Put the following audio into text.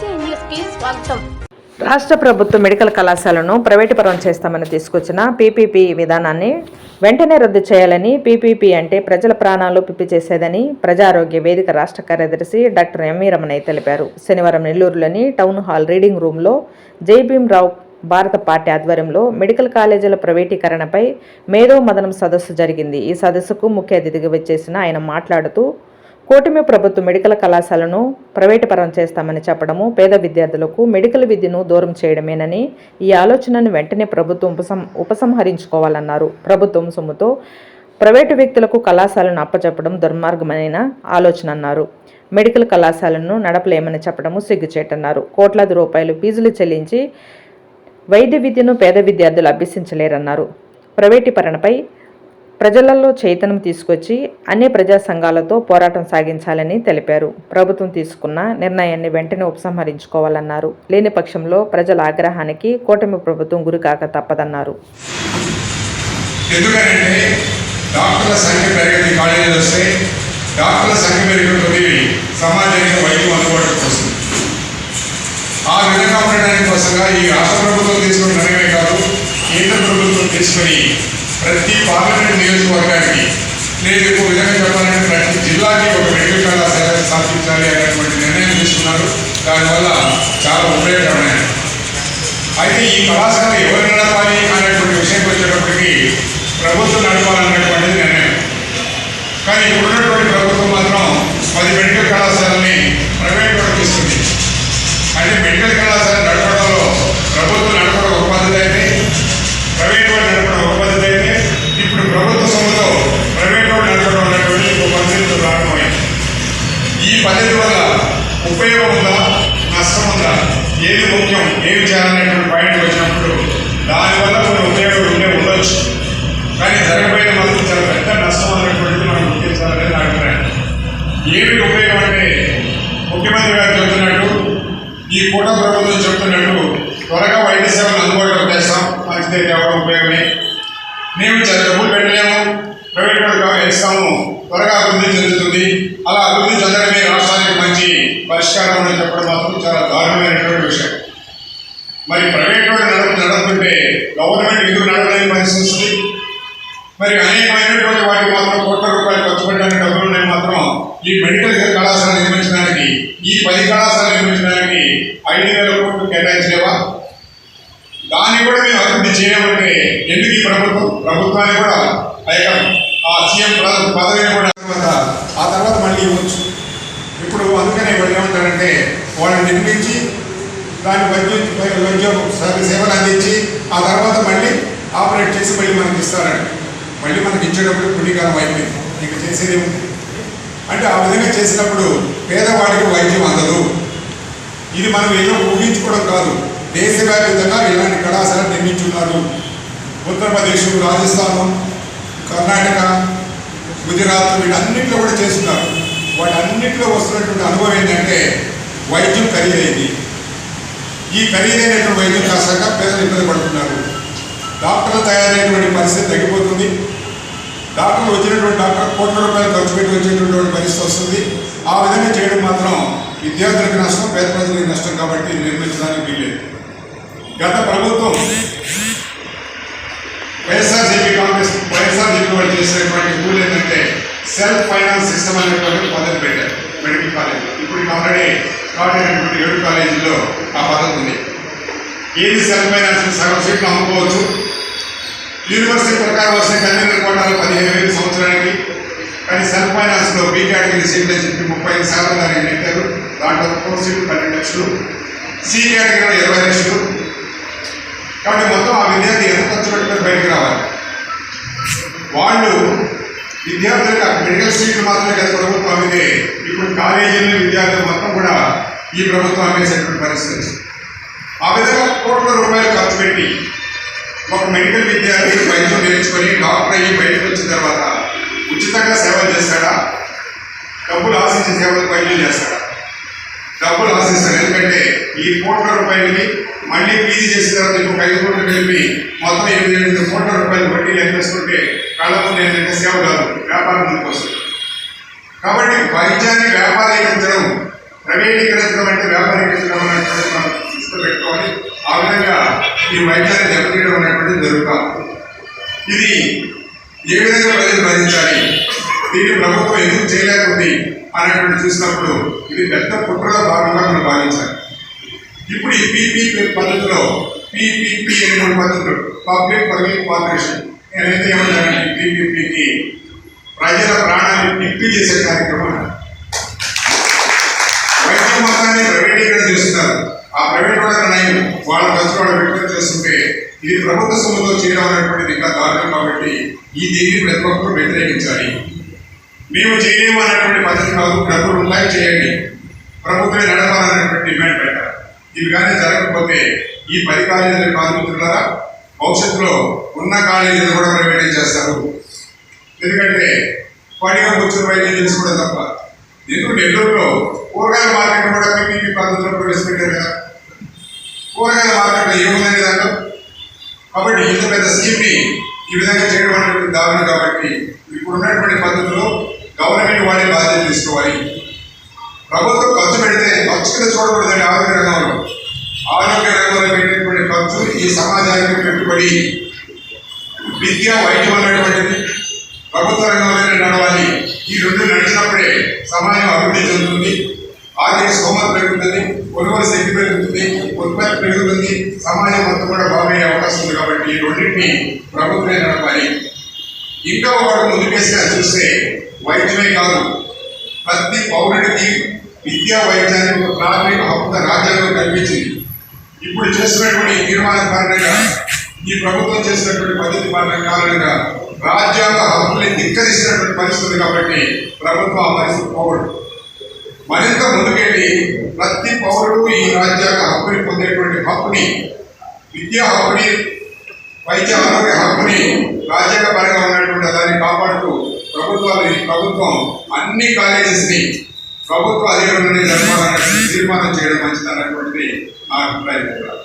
స్వాగతం. రాష్ట్ర ప్రభుత్వం మెడికల్ కళాశాలను ప్రైవేటుపరం చేస్తామని తీసుకొచ్చిన పీపీపీ విధానాన్ని వెంటనే రద్దు చేయాలని పీపీపీ అంటే ప్రజల ప్రాణాలు పిప్పి చేసేదని ప్రజారోగ్య వేదిక రాష్ట్ర కార్యదర్శి డాక్టర్ ఎంవీ రమణయ్య తెలిపారు. శనివారం నెల్లూరులోని టౌన్ హాల్ రీడింగ్ రూమ్లో జైభీమ్రావు భారత పార్టీ ఆధ్వర్యంలో మెడికల్ కాలేజీల ప్రైవేటీకరణపై మేధో మదనం సదస్సు జరిగింది. ఈ సదస్సుకు ముఖ్య అతిథిగా వచ్చేసిన ఆయన మాట్లాడుతూ కూటమి ప్రభుత్వం మెడికల్ కళాశాలను ప్రైవేటుపరం చేస్తామని చెప్పడము పేద విద్యార్థులకు మెడికల్ విద్యను దూరం చేయడమేనని ఈ ఆలోచనను వెంటనే ప్రభుత్వం ఉపసం ఉపసంహరించుకోవాలన్నారు. ప్రభుత్వం సొమ్ముతో ప్రైవేటు వ్యక్తులకు కళాశాలను అప్పచెప్పడం దుర్మార్గమైన ఆలోచన అన్నారు మెడికల్ కళాశాలను నడపలేమని చెప్పడము సిగ్గుచేటన్నారు. కోట్లాది రూపాయలు ఫీజులు చెల్లించి వైద్య విద్యను పేద విద్యార్థులు అభ్యసించలేరన్నారు. ప్రైవేటీకరణపై ప్రజలలో చైతన్యం తీసుకొచ్చి అన్ని ప్రజా సంఘాలతో పోరాటం సాగించాలని తెలిపారు. ప్రభుత్వం తీసుకున్న నిర్ణయాన్ని వెంటనే ఉపసంహరించుకోవాలన్నారు. లేని పక్షంలో ప్రజల ఆగ్రహానికి కూటమి ప్రభుత్వం గురికాక తప్పదన్నారు. ఆ విధంగా ఉండడానికి కోసంగా ఈ రాష్ట్ర ప్రభుత్వం తీసుకున్న కాదు కేంద్ర ప్రభుత్వం ప్రతి పార్లమెంట్ నియోజకవర్గానికి నేను ఇంకో విధంగా చెప్పాలంటే ప్రతి జిల్లాకి ఒక మెడికల్ కళాశాల స్థాపించాలి అనేటువంటి నిర్ణయం తీసుకున్నారు. దానివల్ల చాలా ఉపయోగకరమైన అయితే ఈ కళాశాల ఎవరు ముఖ్యం ఏమి చేయాలనేటువంటి పాయింట్ వచ్చినప్పుడు దానివల్ల కొన్ని ఉపయోగాలు ఉండే ఉండొచ్చు. కానీ జరగబోయే మాత్రం చాలా పెద్ద నష్టం అనేటువంటిది మనం గుర్తించాలనేది నా అభిప్రాయం. ఏమిటి ఉపయోగం అంటే ముఖ్యమంత్రి గారు చెప్తున్నట్టు ఈ కూట ప్రభుత్వం చెప్తున్నట్టు త్వరగా వైద్య సేవలు అందుబాటులోకి తెస్తాం మంచిదే తేవడం ఉపయోగమే. మేము డబ్బులు పెట్టలేము. ప్రైవేట్ వాళ్ళకి వేస్తాము త్వరగా అభివృద్ధి చెందుతుంది. అలా పరిష్కారం అని చెప్పడం మాత్రం చాలా దారుణమైనటువంటి విషయం. మరి ప్రైవేట్ వాళ్ళు నడప నడుపుతుంటే గవర్నమెంట్ ఎందుకు నడపలేని పరిస్థితి వస్తుంది. మరి అనేకమైనటువంటి వాటికి మాత్రం కోట్ల రూపాయలు ఖర్చు పెట్టడానికి డబ్బులు మాత్రం ఈ మెడికల్ కళాశాల నిర్మించడానికి ఈ పది కళాశాల నిర్మించడానికి ఐదు వేల కోట్లు కేటాయించలేవా? దాన్ని కూడా మేము అభివృద్ధి చేయమంటే ఎందుకు ఈ ప్రభుత్వం? ప్రభుత్వాన్ని కూడా ఆ యొక్క ఆ సీఎం పదవిని కూడా ఆ తర్వాత మళ్ళీ ఇవ్వచ్చు. వాళ్ళు ఏమంటారంటే వాళ్ళని నిర్మించి దాని వైద్య వైద్యం సేవలు అందించి ఆ తర్వాత మళ్ళీ ఆపరేట్ చేసి మళ్ళీ మనకి ఇస్తారండి మళ్ళీ మనకి ఇచ్చేటప్పుడు పుణ్యకాలం అయిపోయింది. ఇక చేసేది ఏముంది? అంటే ఆ విధంగా చేసినప్పుడు పేదవాడికి వైద్యం అందదు. ఇది మనం ఏదో ఊహించుకోవడం కాదు. దేశవ్యాప్తంగా ఇలాంటి కళాశాల నిర్మించున్నారు. ఉత్తరప్రదేశ్ రాజస్థాన్ కర్ణాటక గుజరాత్ వీటన్నింటిలో కూడా చేస్తున్నారు. వాటన్నిటిలో వస్తున్నటువంటి అనుభవం ఏంటంటే వైద్యం ఖరీదైంది. ఈ ఖరీదైనటువంటి వైద్యం కాసాక పేదలు ఇబ్బంది పడుతున్నారు. డాక్టర్లు తయారైనటువంటి పరిస్థితి తగ్గిపోతుంది. డాక్టర్లు వచ్చినటువంటి డాక్టర్ కోట్ల రూపాయలు ఖర్చు పెట్టి వచ్చేటటువంటి పరిస్థితి వస్తుంది. ఆ విధంగా చేయడం మాత్రం విద్యార్థులకు నష్టం పేద ప్రజలకు నష్టం కాబట్టి నిర్మించడానికి వీల్లేదు. గత ప్రభుత్వం వైఎస్ఆర్సీపీ కాంగ్రెస్ వైఎస్ఆర్సీపీ వాళ్ళు చేసినటువంటి రూల్ ఏంటంటే సెల్ఫ్ ఫైనాన్స్ సిస్టమ్ అనేటువంటి పద్ధతి పెట్టారు. Medical college. ఇప్పుడు ఆల్రెడీ స్టార్ట్ అయినటువంటి ఏడు కాలేజీల్లో ఆ పద్ధతి ఉంది. ఏది సెల్ఫ్ ఫైనాన్స్ సగం సీట్లు అమ్ముకోవచ్చు? యూనివర్సిటీ ప్రకారం వస్తే కన్వీనర్ కోటాలు పదిహేను వేలు సంవత్సరానికి. కానీ సెల్ఫ్ ఫైనాన్స్లో బీ కేటగిరీ సీట్లు చెప్పి ముప్పై ఐదు శాతం దానికి నెట్టారు దాంట్లో ఫోర్ సీట్లు పన్నెండు లక్షలు. సి కేటగిరీలో ఇరవై లక్షలు. కాబట్టి మొత్తం ఆ విద్యార్థి విద్యార్థులకు మెడికల్ సీట్లు మాత్రమే కదా ప్రభుత్వం అమ్మితే ఇప్పుడు కాలేజీలు విద్యార్థులు మొత్తం కూడా ఈ ప్రభుత్వం అమ్మేసినటువంటి పరిస్థితి. ఆ విధంగా కోట్ల రూపాయలు ఖర్చు పెట్టి ఒక మెడికల్ విద్యార్థి వైద్యం నేర్చుకొని డాక్టర్ అయ్యి బయటకు వచ్చిన తర్వాత ఉచితంగా సేవలు చేస్తాడా? డబ్బులు ఆశించి సేవలకు వైద్యం చేస్తాడా? డబ్బులు ఆశిస్తాడు? ఎందుకంటే ఈ కోట్ల రూపాయలకి మళ్ళీ పీజీ చేసిన తర్వాత ఇంకొక ఐదు కోట్లు కలిపి మొత్తం ఎనిమిది ఎనిమిది కోట్ల రూపాయలు వడ్డీ లెక్కేసుకుంటే కళ్ళ ముందు ఏంటంటే సేవ కాదు వ్యాపారం ముందుకు కాబట్టి వైద్యాన్ని వ్యాపారీకరించడం ప్రైవేటీకరించడం అంటే వ్యాపారీకరించడం అనేటువంటి మనం దృష్టిలో పెట్టుకోవాలి ఆ విధంగా ఈ వైద్యాన్ని దెబ్బతీయడం అనేటువంటిది జరుగుతుంది ఇది ఏ విధంగా ప్రజలు భరించాలి దీన్ని ప్రభుత్వం ఎందుకు చేయలేకుంది అనేటువంటి చూసినప్పుడు ఇది పెద్ద కుట్రలో భాగంగా మనం భావించాలి. ఇప్పుడు ఈ పీపీపీ పద్ధతిలో పీపీపీ అనే పద్ధతులు పబ్లిక్ పబ్లిక్ కార్పొరేషన్ నేనైతే ఏమంటానంటే పీపీపీకి ప్రజల ప్రాణాన్ని పిప్పి చేసే కార్యక్రమం అన్నారు. వైద్యం మొత్తాన్ని ప్రైవేటీకరణ చేస్తున్నారు. ఆ ప్రైవేట్ వాళ్ళ నయం. వాళ్ళ ఖర్చు వాళ్ళు పెట్టుకొని చేస్తుంటే ఇది ప్రభుత్వ సొమ్ముతో చేయడం అనేటువంటిది ఇంకా దారుణం కాబట్టి ఈ దీన్ని ప్రతి ఒక్కరు వ్యతిరేకించాలి. మేము చేయలేము అనేటువంటి పద్ధతి కాదు. డబ్బులు ఉన్నాయి చేయండి. ప్రభుత్వమే నడపాలనేటువంటి డిమాండ్ పెట్టారు ఇవి కానీ జరగకపోతే ఈ పది కాలేజీలు కార్మికులారా భవిష్యత్తులో ఉన్న కాలేజీలు కూడా ప్రైవేటైజ్ చేస్తారు. ఎందుకంటే పడిగా కూర్చొని వైద్యం చేసుకోవడం తప్ప. ఎందుకు నెల్లూరులో కూరగాయల మార్కెట్ కూడా పీపీపీ పద్ధతిలో ప్రవేశపెట్టారు కదా. కూరగాయల మార్కెట్లో ఏముందనే దాంట్లో కాబట్టి ఇంత పెద్ద స్కీమ్ని ఈ విధంగా చేయడం అనేటువంటి దారుణం కాబట్టి ఇప్పుడు ఉన్నటువంటి పద్ధతిలో గవర్నమెంట్ వాళ్ళే బాధ్యత తీసుకోవాలి. ప్రభుత్వం ఖర్చు పెడితే ఖర్చు కింద చూడకూడదండి ఆరోగ్య రంగంలో. ఆరోగ్య రంగంలో పెట్టినటువంటి ఖర్చు ఈ సమాజానికి పెట్టుబడి విద్య వైద్యం అనేటువంటిది ప్రభుత్వ రంగంలోనే నడవాలి. ఈ రెండు నడిచినప్పుడే సమాజం అభివృద్ధి చెందుతుంది ఆర్థిక స్తోమత పెరుగుతుంది కొనుగోలు శక్తి పెరుగుతుంది ఉత్పత్తి పెరుగుతుంది సమాజం మొత్తం కూడా బాగయ్యే అవకాశం ఉంది కాబట్టి ఈ రెండింటిని ప్రభుత్వమే నడపాలి. ఇంకా ఒకటి ముందుకేసిగా చూస్తే వైద్యమే కాదు ప్రతి పౌరుడికి విద్యా వైద్యానికి ఒక ప్రాథమిక హక్కు రాజ్యాంగం కల్పించింది. ఇప్పుడు చేస్తున్నటువంటి నిర్మాణ కారణంగా ఈ ప్రభుత్వం చేసినటువంటి పద్ధతి కారణం కారణంగా రాజ్యాంగ హక్కుల్ని ధిక్కరిస్తున్నటువంటి పరిస్థితి కాబట్టి ప్రభుత్వం ఆ పరిస్థితి పోకూడదు. మరింత ముందుకెళ్ళి ప్రతి పౌరుడు ఈ రాజ్యాంగ హక్కుని పొందేటువంటి హక్కుని విద్యా హక్కుని వైద్య ఆరోగ్య హక్కుని రాజ్యాంగ పరంగా ఉన్నటువంటి దాన్ని కాపాడుతూ ప్రభుత్వాలు ఈ ప్రభుత్వం అన్ని కాలేజెస్ని ప్రభుత్వ అధికారులని జరపాలన్నటువంటి తీర్మానం చేయడం మంచిది అన్నటువంటిది నా అభిప్రాయం.